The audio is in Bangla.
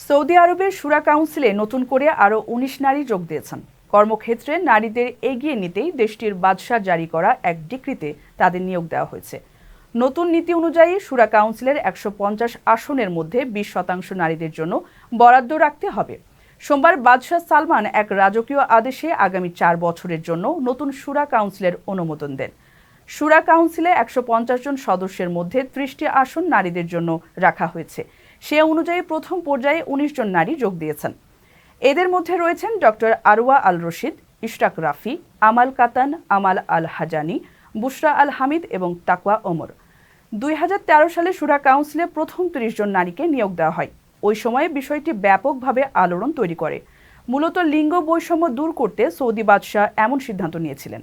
সৌদি আরবের সুরা কাউন্সিলে নতুন করে আরও উনিশ নারী যোগ দিয়েছেন। কর্মক্ষেত্রে নারীদের এগিয়ে নিতেই দেশটির বাদশাহ জারি করা এক ডিক্রিতে তাদের নিয়োগ দেওয়া হয়েছে। নতুন নীতি অনুযায়ী সুরা কাউন্সিলের একশো পঞ্চাশ আসনের মধ্যে বিশ শতাংশ নারীদের জন্য বরাদ্দ রাখতে হবে। সোমবার বাদশাহ সালমান এক রাজকীয় আদেশে আগামী চার বছরের জন্য নতুন সুরা কাউন্সিলের অনুমোদন দেন। সুরা কাউন্সিলে একশো পঞ্চাশ জন সদস্যের মধ্যে ত্রিশটি আসন নারীদের জন্য রাখা হয়েছে। সে অনুযায়ী প্রথম পর্যায়ে উনিশ জন নারী যোগ দিয়েছেন। এদের মধ্যে রয়েছেন ডক্টর আরওয়া আল রশিদ ইশরাক রাফি, আমাল কাতান, আমাল আল হাজানি, বুশরা আল হামিদ এবং তাকওয়া ওমর। দুই হাজার তেরো সালে সুরা কাউন্সিলে প্রথম তিরিশ জন নারীকে নিয়োগ দেওয়া হয়। ওই সময়ে বিষয়টি ব্যাপকভাবে আলোড়ন তৈরি করে। মূলত লিঙ্গ বৈষম্য দূর করতে সৌদি বাদশাহ এমন সিদ্ধান্ত নিয়েছিলেন।